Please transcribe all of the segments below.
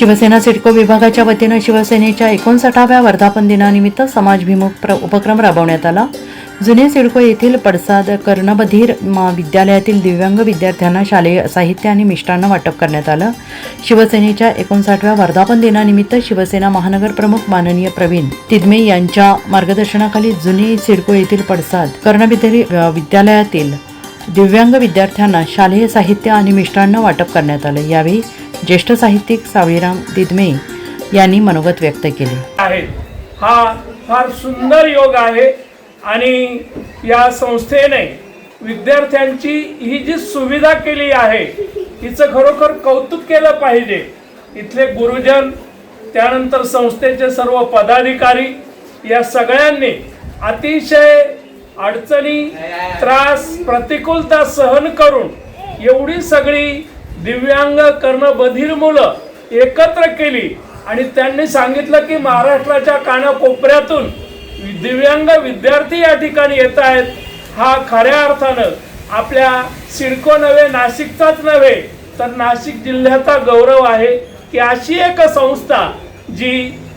शिवसेना सिडको विभागाच्या वतीनं शिवसेनेच्या एकोणसाठाव्या वर्धापन दिनानिमित्त समाजभिमुख प्र उपक्रम राबवण्यात आला. जुने सिडको येथील पडसाद कर्णबधीर म- विद्यालयातील दिव्यांग विद्यार्थ्यांना शालेय साहित्य आणि मिष्टान्न वाटप करण्यात आलं. शिवसेनेच्या एकोणसाठव्या वर्धापन दिनानिमित्त शिवसेना महानगर प्रमुख माननीय प्रवीण तिदमे यांच्या मार्गदर्शनाखाली जुने सिडको येथील पडसाद कर्णबधीर विद्यालयातील दिव्यांग विद्यार्थ्यांना शालेय साहित्य आणि मिष्टान्न वाटप करण्यात आलं. यावेळी ज्येष्ठ साहित्यिक सावळीराम दिदमे यांनी मनोगत व्यक्त केले. आहे. हा फार सुंदर योग आहे आणि या संस्थेने विद्यार्थ्यांची ही जी सुविधा केली आहे हिचं खरोखर कौतुक केलं पाहिजे. इथले गुरुजन त्यानंतर संस्थेचे सर्व पदाधिकारी या सगळ्यांनी अतिशय अडचणी त्रास प्रतिकूलता सहन करून एवढी सगळी दिव्यांग कर्णबधीर मुलं एकत्र केली. आणि त्यांनी सांगितलं की महाराष्ट्राच्या कानाकोपऱ्यातून दिव्यांग विद्यार्थी या ठिकाणी येत आहेत. हा खऱ्या अर्थानं आपल्या सिडको नव्हे नाशिकचाच नव्हे तर नाशिक जिल्ह्याचा गौरव आहे की अशी एक संस्था जी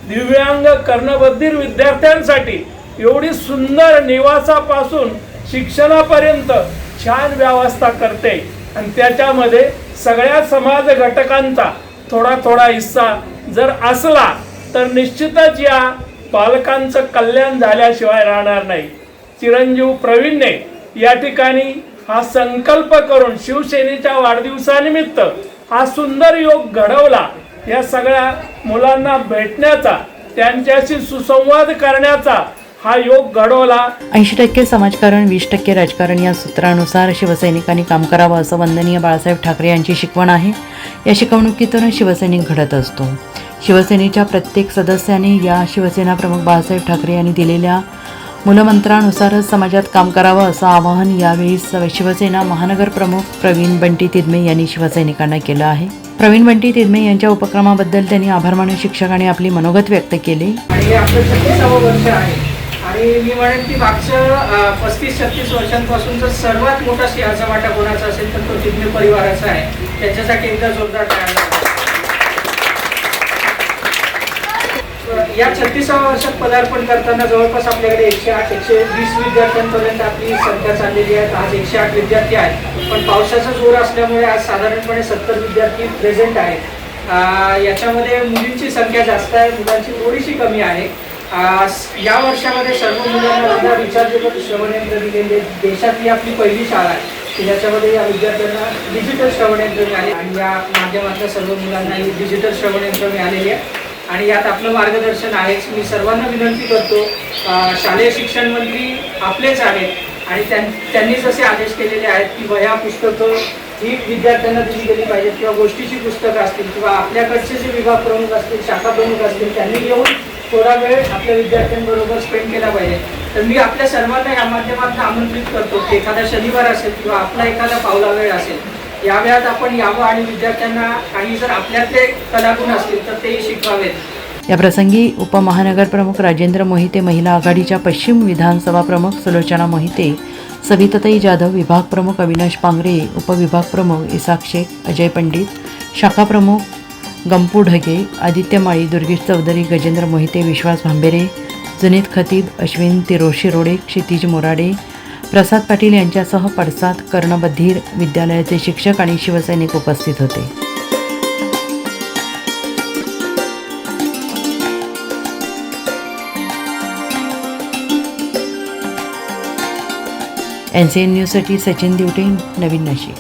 दिव्यांग कर्णबधीर विद्यार्थ्यांसाठी एवढी सुंदर निवासापासून शिक्षणापर्यंत छान व्यवस्था करते. आणि त्याच्यामध्ये सगळ्या समाज घटकांचा थोडा थोडा हिस्सा जर असला तर निश्चितच या पालकांचं कल्याण झाल्याशिवाय राहणार नाही. चिरंजीव प्रवीणने या ठिकाणी हा संकल्प करून शिवसेनेच्या वाढदिवसानिमित्त हा सुंदर योग घडवला. या सगळ्या मुलांना भेटण्याचा त्यांच्याशी सुसंवाद करण्याचा हा योग घडवला. ऐंशी टक्के समाजकारण वीस टक्के राजकारण या सूत्रानुसार शिवसैनिकांनी काम करावं असं वंदनीय बाळासाहेब ठाकरे यांची शिकवण आहे. या शिकवणुकीतून शिवसैनिक घडत असतो. शिवसेनेच्या प्रत्येक सदस्याने या शिवसेना प्रमुख बाळासाहेब ठाकरे यांनी दिलेल्या मूलमंत्रानुसारच समाजात काम करावं असं आवाहन यावेळी शिवसेना महानगर प्रमुख प्रवीण बंटी तिदमे यांनी शिवसैनिकांना केलं आहे. प्रवीण बंटी तिदमे यांच्या उपक्रमाबद्दल त्यांनी आभार मानून शिक्षकांनी आपली मनोगत व्यक्त केली. आणि मी म्हणेन की मागच्या पस्तीस छत्तीस जर सर्वात मोठा सिंहाचा वाटा कोणाचा असेल तर तो तिथले परिवाराचा आहे. त्याच्यासाठी एकदा जोरदार टाळ्या या छत्तीसाव्या वर्षात पदार्पण करताना जवळपास आपल्याकडे एकशे आठ एकशे वीस विद्यार्थ्यांपर्यंत आपली संख्या चाललेली आहे. आज एकशे आठ विद्यार्थी आहेत. पण पावसाचा जोर असल्यामुळे आज साधारणपणे सत्तर विद्यार्थी प्रेझेंट आहेत. याच्यामध्ये मुलींची संख्या जास्त आहे. मुलांची थोडीशी कमी आहे. या वर्षामध्ये सर्व मुलांना रिचार्जेबल श्रवणयंत्र दिलेले देशातली आपली पहिली शाळा आहे. की ज्याच्यामध्ये या विद्यार्थ्यांना डिजिटल श्रवणयंत्र मिळाले आणि या माध्यमातल्या सर्व मुलांना ही डिजिटल श्रवणयंत्र मिळालेली आहे. आणि यात आपलं मार्गदर्शन आहेच. मी सर्वांना विनंती करतो शालेय शिक्षण मंत्री आपलेच आहेत आणि त्यां- त्यांनी जसे आदेश केलेले आहेत की वह्या पुस्तकं ही विद्यार्थ्यांना दिली गेली पाहिजेत किंवा गोष्टीची पुस्तकं असतील किंवा आपल्याकडचे जे विभाग प्रमुख असतील शाखा प्रमुख असतील त्यांनी येऊन थोडा वेळ आपल्या विद्यार्थ्यांबरोबर स्पेंड केला पाहिजे. तर मी आपल्या सर्वांना या माध्यमातून आमंत्रित करतो की एखादा शनिवार असेल किंवा आपला एखादा पावला वेळ असेल या वेळात आपण यावं आणि विद्यार्थ्यांना काही जर आपल्यातले कलागुण असतील तर तेही शिकवावेत. या प्रसंगी उपमहानगर प्रमुख राजेंद्र मोहिते महिला आघाडीच्या पश्चिम विधानसभा प्रमुख सुलोचना मोहिते सविताताई जाधव विभाग प्रमुख अविनाश पांगरे उपविभाग प्रमुख इसाक शेख अजय पंडित शाखा प्रमुख गंपू ढगे आदित्य माळी दुर्गेश चौधरी गजेंद्र मोहिते विश्वास भांबेरे जुनीत खतीब अश्विन तिरोशी रोडे क्षितिज मोराडे प्रसाद पाटील यांच्यासह पडसाद कर्णबधीर विद्यालयाचे शिक्षक आणि शिवसैनिक उपस्थित होते. एन सी एन न्यूजसाठी सचिन दिवटे नवीन नाशिक.